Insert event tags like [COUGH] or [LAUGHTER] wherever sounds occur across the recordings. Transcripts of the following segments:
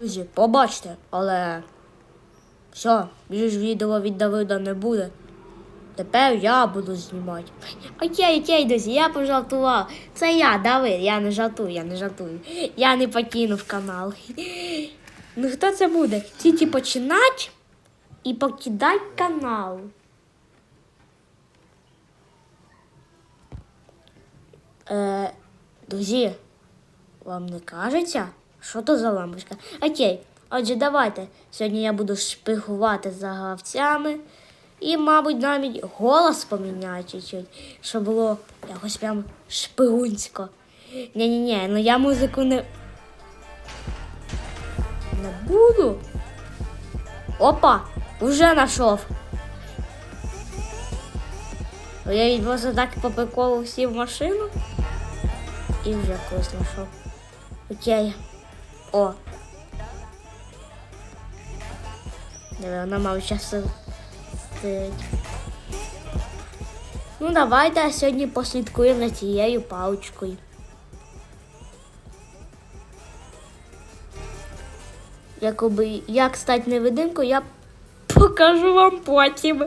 Друзі, побачте, але все, більш відео від Давида не буде. Тепер я буду знімати. Окей, окей, друзі, я пожартував. Це я, Давид, я не жартую, я не жартую. Я не покинув канал. Ну хто це буде? Тільки починать і покидать канал. Е, друзі, вам не кажеться? Що то за лампочка? Окей, отже, давайте. Сьогодні я буду шпигувати за гравцями. І, мабуть, навіть голос поміняю чуть-чуть, щоб було якось прям шпигунсько. Ні-ні-ні, ну я музику не. Не буду. Опа! Уже знайшов. Я від просто так по приколу сів в машину і вже когось знайшов. Окей. О. Вона мав час стоїть. Ну, давайте сьогодні послідкуємо за цією паличкою. Якоби як стати невидимкою, я покажу вам потім.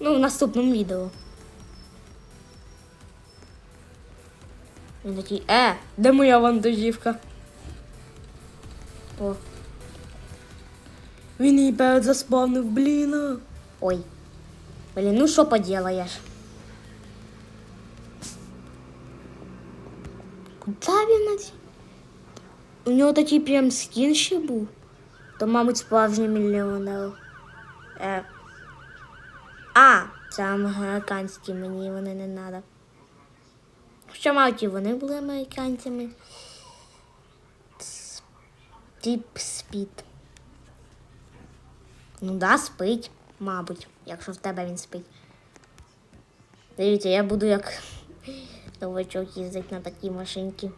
Ну, в наступному відео. Він такий, е, де моя вантажівка? О. Він перед заспавнив, блін. Ой. Блін, ну що поделаєш? Куда він У нього такий прям скін ще був. То, мабуть, справжній мільйонер. Е. А, це американські, мені вони не треба. Що мабуть, і вони були американцями. Тип спід. Ну да, спить, мабуть, якщо в тебе він спить. Дивіться, я буду як новачок їздити на такій машинці.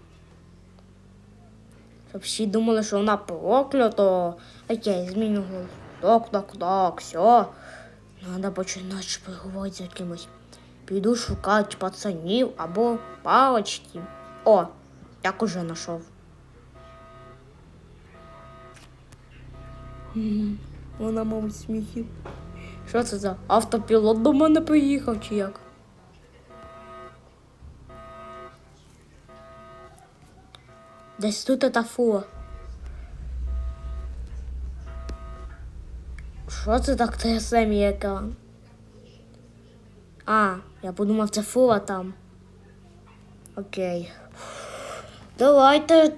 Щоб всі думали, що вона проклята. Окей, зміню голос. Так, так, так, все. Надо починати шпигувати за кимось. Піду шукати пацанів або палочки. О, як уже знайшов. Вона, мабуть, сміхів. Що це за автопілот до мене приїхав чи як? Десь тут та фура. Що це так трясе мій екран? А, я подумав, це фура там. Окей. Давайте.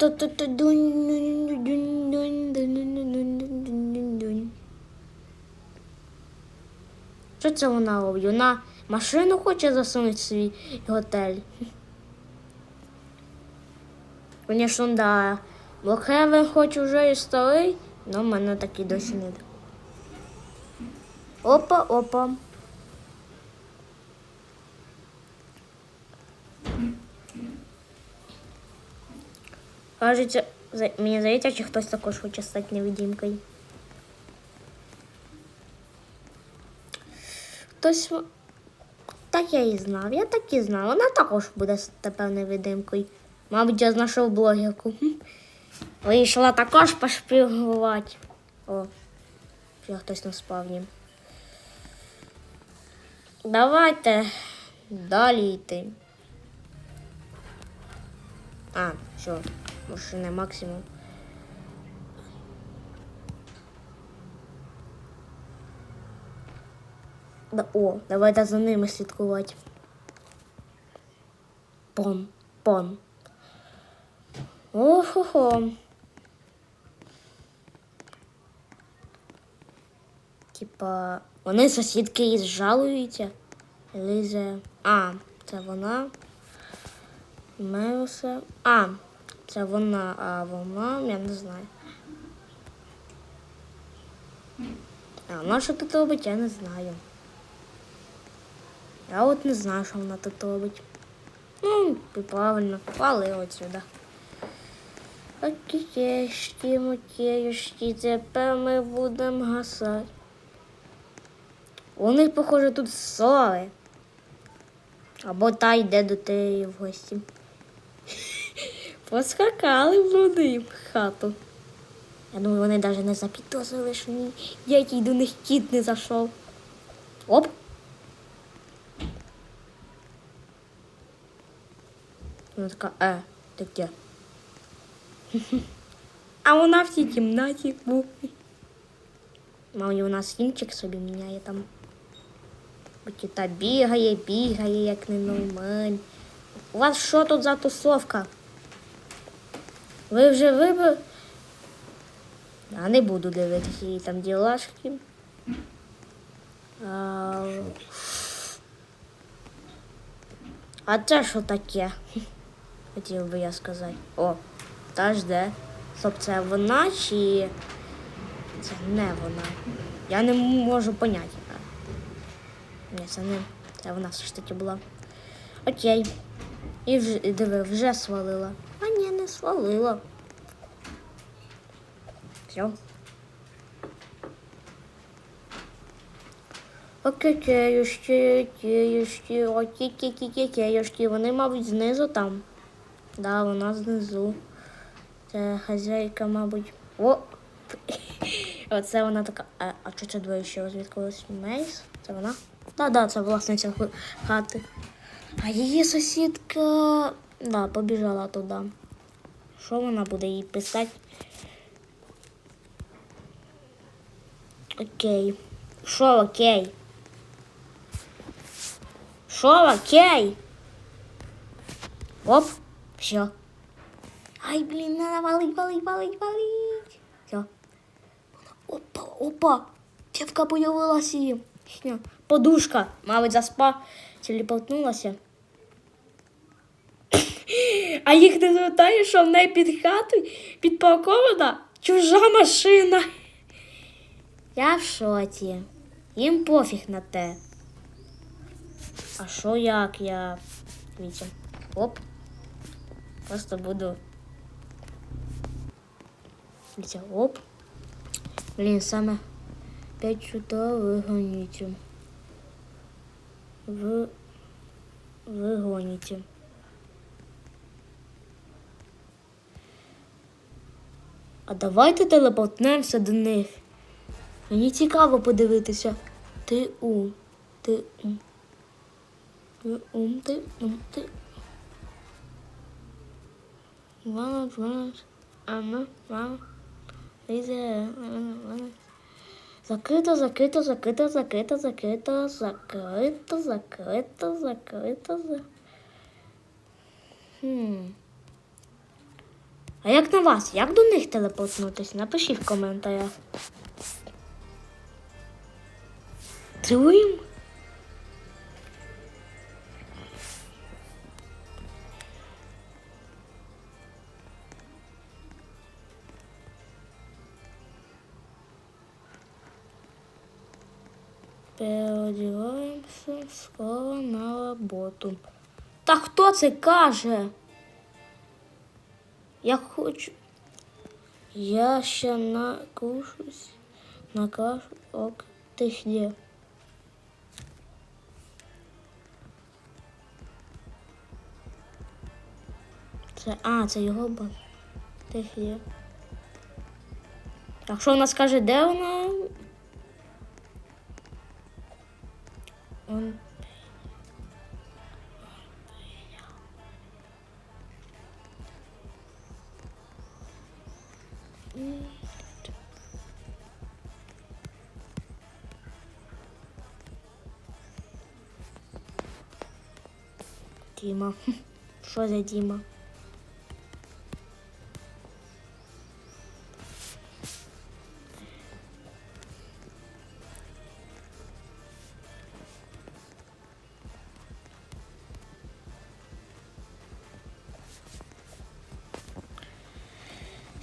Що це вона робить? Вона машину хоче засунути в свій готель. Звісно, да. Блокхевен хоч уже і старий, але в мене такі досі не. Опа, опа. Кажеться, мені здається, чи хтось також хоче стати невидимкою. Хтось. Так я і знав, я так і знав. Вона також буде тепер невидимкою. Мабуть, я знайшов блогерку. Вийшла також пошпігувати. О, ще хтось на спавні. Давайте далі йти. А, все, машина максимум. О, давайте за ними слідкувати. Пон, пон. Охо-хо. Типа, вони сусідки її жалуються. Лізе. А, це вона. Меуса. А, це вона, а вона, я не знаю. А вона що тут робить, я не знаю. Я от не знаю, що вона тут робить. Ну, і правильно, пали отсюда. Окейшки, мокеюшки, тепер ми будемо гасати. У них, похоже, тут ссори. Або та йде до теї в гості. [LAUGHS] Поскакали в люди в хату. Я думаю, вони навіть не запідозрили, що ні, до них кіт не зайшов. Оп. Вона така, е, ти де? [LAUGHS] А вона в цій кімнаті був. Мабуть, вона скінчик собі міняє там. Та бігає, бігає, як ненормально. У вас що тут за тусовка? Ви вже вибили? Я не буду дивитися її там ділашки. А, а це що таке? Хотів би я сказати. О, та ж де. Стоп, це вона чи це не вона? Я не можу поняти. Ні, це не. Це вона все ж таки була. Окей. І вже, диви, вже свалила. А ні, не свалила. Все. Окей, кеюшки, окей, кеюшки. Вони, мабуть, знизу там. Да, вона знизу. Це хазяйка, мабуть. О! [LAUGHS] Оце вона така. А, а що це двоє ще звідкось Мейс? Це вона? Да, да, це власниця хати. А її сусідка. Да, побіжала туди. Що вона буде їй писати? Окей. Що окей? Що окей? Оп, все. Ай, блін, надо валить, валить, валить, валить. Все. Опа, опа. Дівка появилася її. Подушка. Мабуть, заспа. Телепортнулася. А їх не звертає, що в неї під хатою підпаркована чужа машина. Я в шоці. Їм пофіг на те. А що як я. Дивіться. Оп. Просто буду. Дивіться, оп. Блін, саме 5 чуда вигоните. Ви... Вигоните. А давайте телепортнемося до них. Мені цікаво подивитися. Ти ум. Ти ум. Ти ум, ти ум, ти. Вона, вона, ама, мама. Лізе, Закрито, закрито, закрито, закрито, закрито, закрито, закрито, закрито, за... Хм. А як на вас? Як до них телепортнутися? Напишіть в коментарях. Труємо? Переодіваємося скоро на роботу. Та хто це каже? Я хочу. Я ще накушусь. Накашу. Ок, ти де? Це. А, це його бан. Ти де? Якщо вона скаже, де вона. Он Діма. Що [LAUGHS] за Діма?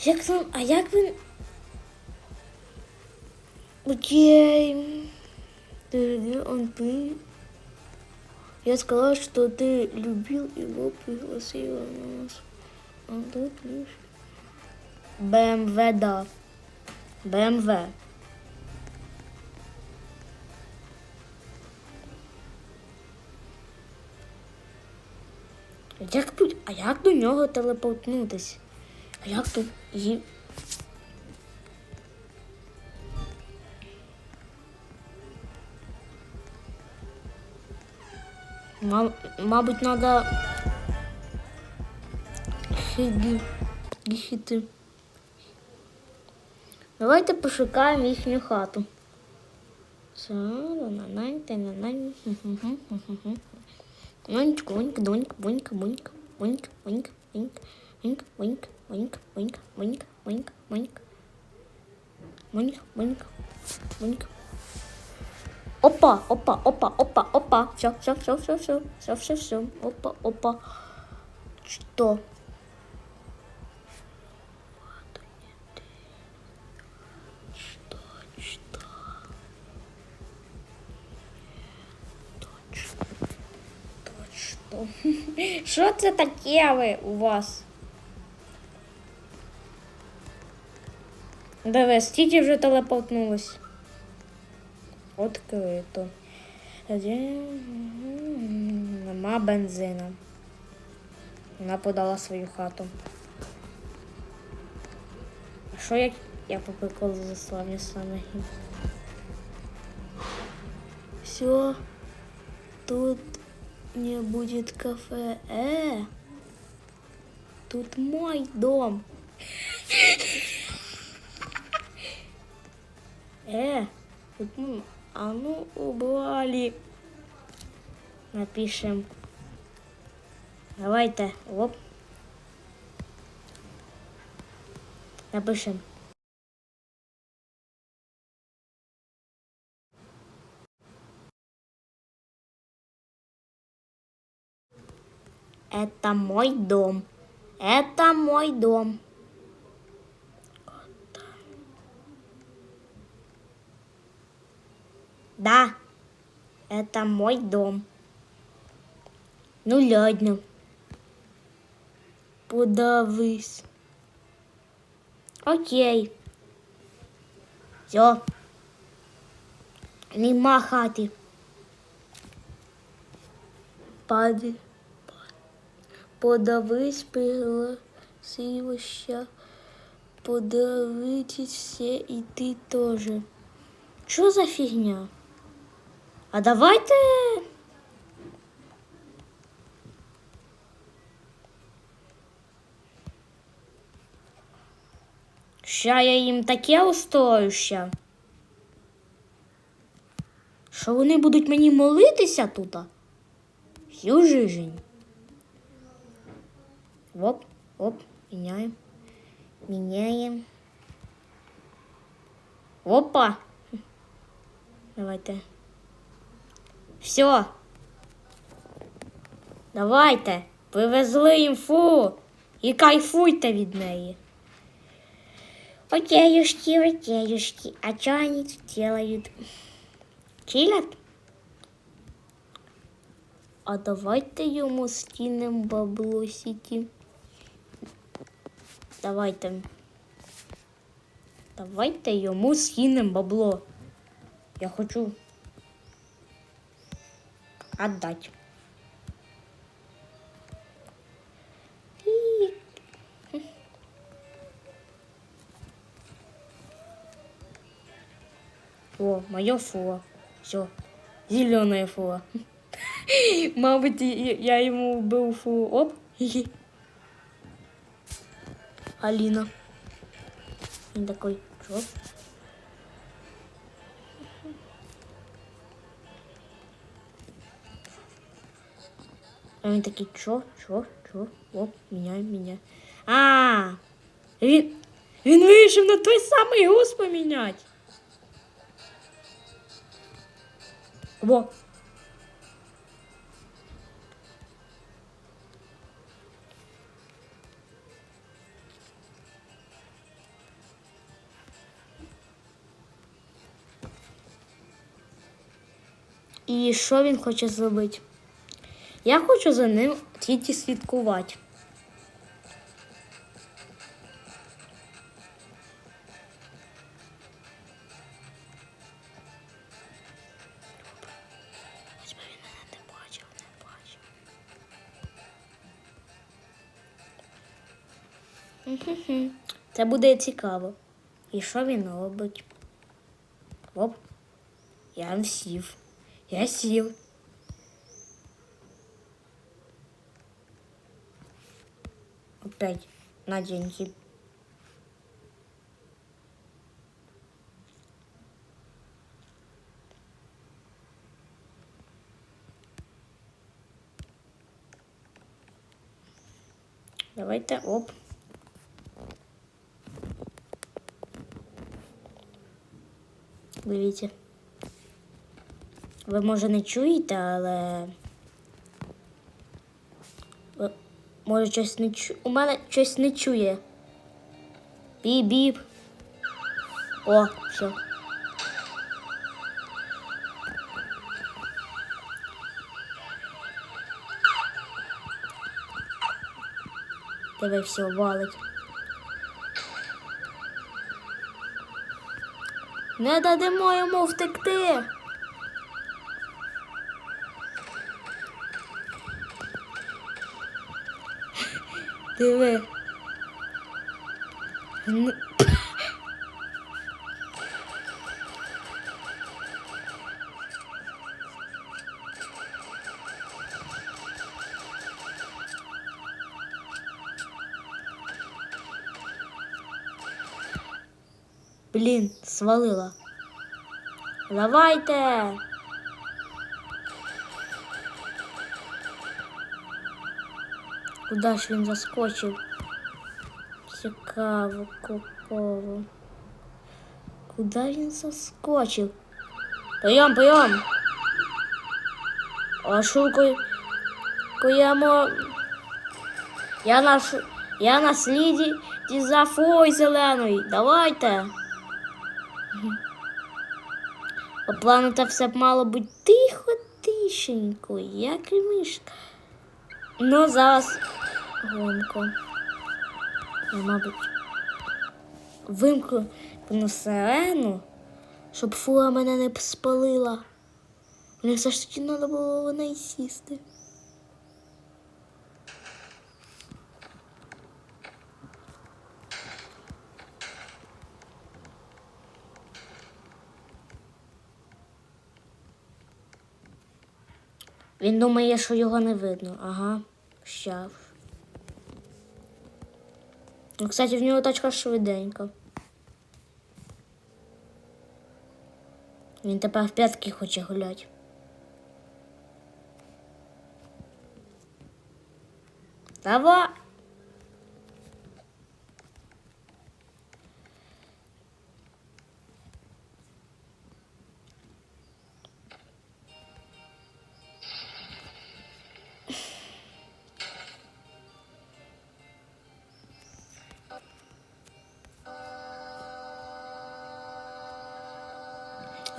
Як там, а як він. Окей. Ты где он ты? Я сказала, что ты любил его, пригласила нас. А тут лишь... БМВ, да. БМВ. Як тут, а як до нього телепортнутись? А як тут її? Мам, мабуть, хиги хіти. Давайте пошукаємо їхню хату. Нонька, вонька, донька, вонька, вонька, вонька, вонька, вонька, вонька, вонька. Монька, Монька, Монька, Монька, Монька. Монька, Монька, Монька. Опа, опа, опа, опа, опа. Все, все, все, все, все, все, все, все. Опа, опа. Что? Что це таке ви у вас? Диви, стільки вже телепортнулось. Открито. Нема бензина. Вона подала свою хату. А що як я по приколу заслав саме? Все. Тут не будет кафе. Э, тут мой дом. Э, а ну убрали. Напишем. Давайте, оп. Напишем. Это мой дом. Это мой дом. Да, это мой дом. Ну, ладно. Подавись. Окей. Все. Нема хати. Пади. Подавись пригласивища. Подавитесь все и ты тоже. Что за фигня? А давайте. Ща я їм таке устрою ще. Що вони будуть мені молитися тут? Всю жизнь. Оп, оп, міняємо. Міняємо. Опа. Давайте. Все. Давайте. Привезли інфу. І кайфуйте від неї. Окейушки, окейушки. А что они тут делают? Чилят? А давайте йому скинем бабло сіті. Давайте. Давайте йому скинем бабло. Я хочу отдать. [LAUGHS] О, мое фуо. Все. Зеленое фуо. [LAUGHS] Мабуть, я ему был фу. Оп. [LAUGHS] Алина. Он такой, что? Він такий, що, що, що? Оп, міняй, міняй. А, він, він вирішив на той самий гус поміняти. Во. І що він хоче зробити? Я хочу за ним тільки слідкувати. Це буде цікаво. І що він робить? Оп. Я сів. Я сів. Опять на деньги. Давайте оп. Дивіться. Ви може не чуєте, але. Ви, може щось не чу... У мене щось не чує. Біп-біп. О, все. Тебе все валить. Не дадимо йому втекти. Диви. Н- Блін, свалила. Давайте. Куда ж він заскочив? Цікаво, куково. Куда він заскочив? Пойом, пойом. А шукай. Куємо. Я на. Я на сліді за фой зеленої. Давайте. По плану та все б мало бути тихо, тишенько, як і мишка. Ну, зараз громко. Я, мабуть, вимкну сирену, щоб фура мене не спалила. Мені все ж таки треба було в неї сісти. Він думає, що його не видно. Ага, щав. Кстати, в нього тачка швиденька. Він тепер в п'ятки хоче гуляти. Давай.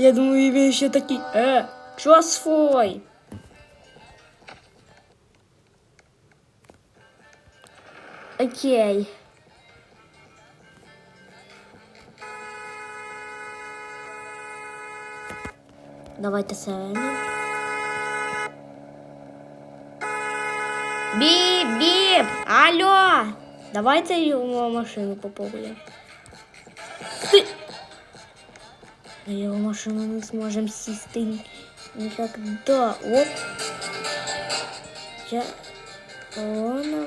Я думаю, він ще такий, е, чо свой? Окей. Давайте сирену. Біп-біп! Алло! Давайте його машину попробуємо. На его машину не сможем сесть никогда. Оп. Я... Ладно.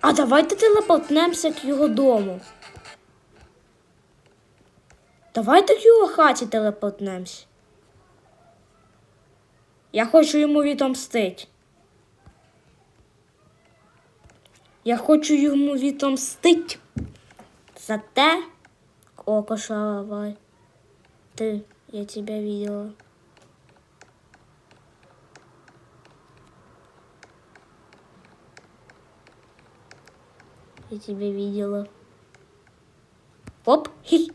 А давайте телепортнемося к його дому. Давайте к його хаті телепортнемося. Я хочу йому відомстити. Я хочу йому відомстити за те, о, кошовой. Ты, я тебя видела. Я тебя видела. Оп, хі.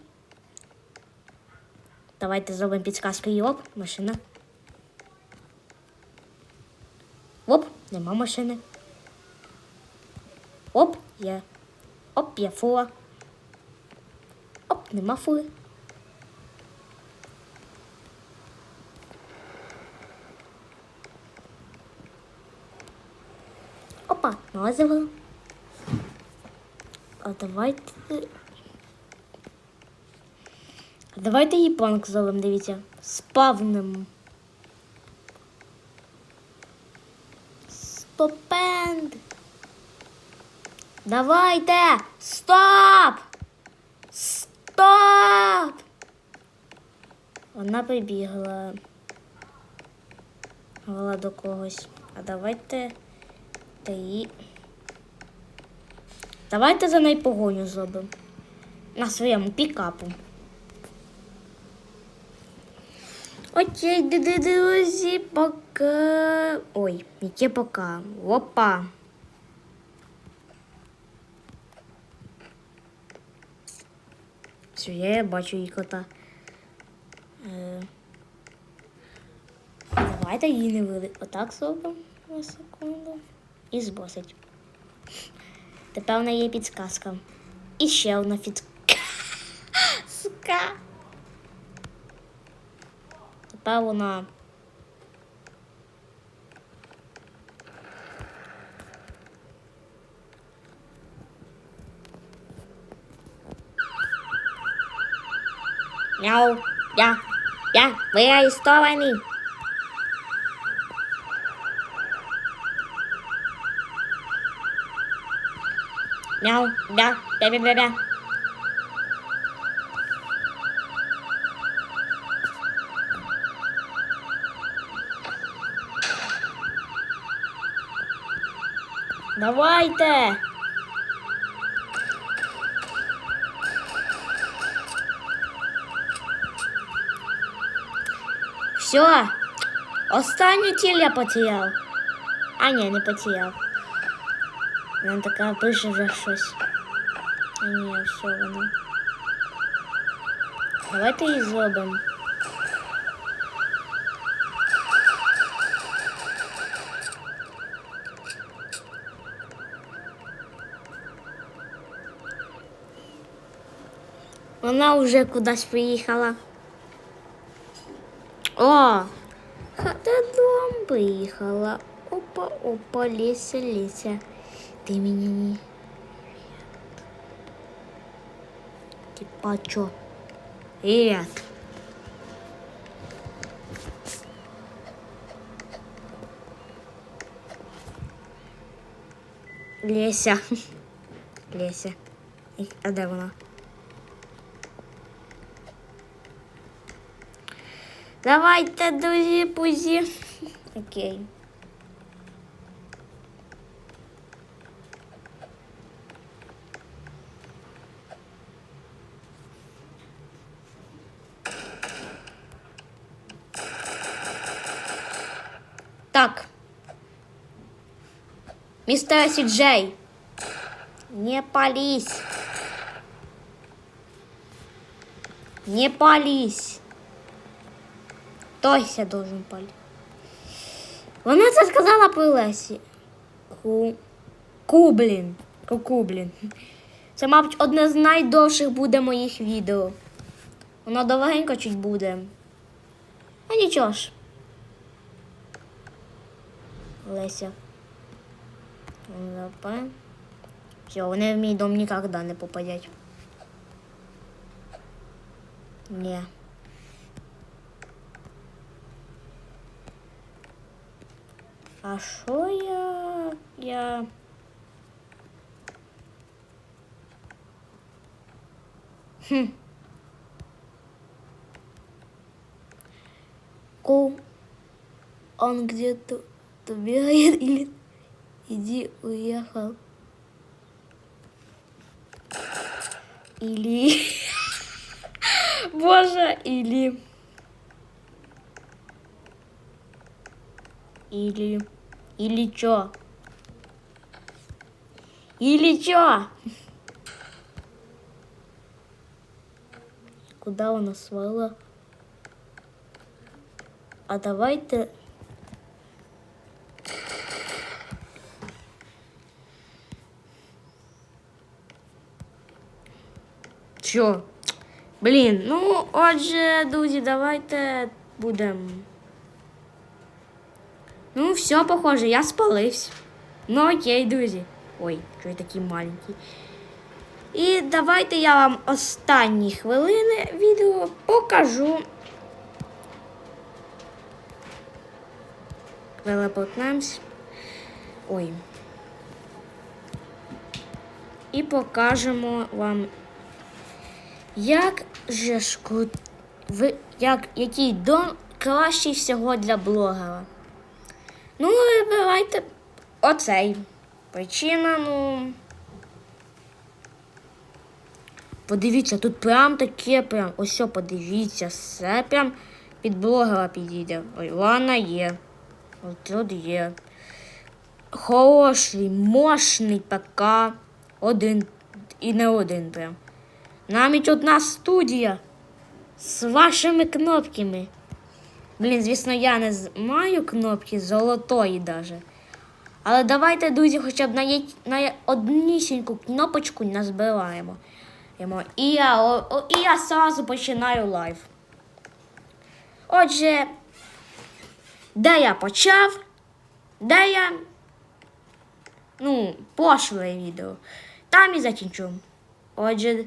Давайте зробимо підсказку і оп, машина. Оп, нема машини. Оп, є. Оп, є фура. Оп, нема фури. Опа, озеро. А давайте. А давайте японку зробимо, дивіться. Спавним. Давайте! Стоп! Стоп! Вона прибігла. Вела до когось. А давайте та її. Давайте за неї погоню зробимо. На своєму пікапу. Окей, друзі, пока. Ой, яке пока. Опа. Все, я бачу її кота. Е, Давайте її не вили. Отак зробимо на секунду. І збросить. Тепер в неї є підсказка. І ще одна підсказка. Тепер вона. Мяу. Я. Я. Ви арестовані. Мяу. Я. Бя-бя-бя-бя. Давайте. Все. Останню тіль я потеряв. А ні, не потеряв. Вона така пише вже щось. А ні, все воно. Давайте її зробимо. Вона вже кудись поїхала. О! Додому поїхала. Опа, опа, Леся, Леся. Ти мені не. Типа чо? Привет. Леся. [LAUGHS] Леся. І- А де вона? Давайте, друзі, пузі. Окей. Так. Мистер Сиджей. Не пались. Не пались. Хтось должен палити. Вона це сказала про Лесі. Ку... Кублін. Кукублін. Це, мабуть, одне з найдовших буде моїх відео. Воно довгенько чуть буде. А нічого ж. Леся. Все, вони в мій дом ніколи не попадять. Ні. А що я. Я. Хм. Ку. Он где-то то бегает или иди уехал. Или... [LAUGHS] Боже, или... Или... Или чё? Или чё? Куда у нас свала? А давайте... Чо? Блін, ну отже, друзі, давайте будемо. Ну, все, похоже, я спалився. Ну окей, друзі. Ой, що я такий маленький. І давайте я вам останні хвилини відео покажу. Велеботнемось. Ой. І покажемо вам, як же шкод... Ви... як... який дом кращий всього для блогера. Ну, вибирайте оцей. Причина, ну. Подивіться, тут прям таке прям. Ось подивіться, все прям під блогера підійде. Ой, вона є. Ось тут є. Хороший, мощний ПК. Один і не один прям. Навіть одна студія з вашими кнопками. Блін, звісно, я не маю кнопки золотої даже. Але давайте, друзі, хоча б на, є- на однісіньку кнопочку назбираємо. І я, о, і я сразу починаю лайв. Отже, де я почав, де я. Ну, пошле відео. Там і закінчу. Отже,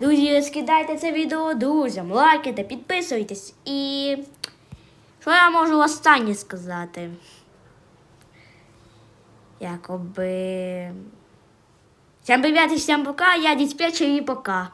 друзі, скидайте це відео друзям, лайкайте, підписуйтесь і. Що я можу останнє сказати? Якоби. Всем привет и всем пока, я диспетчер и пока.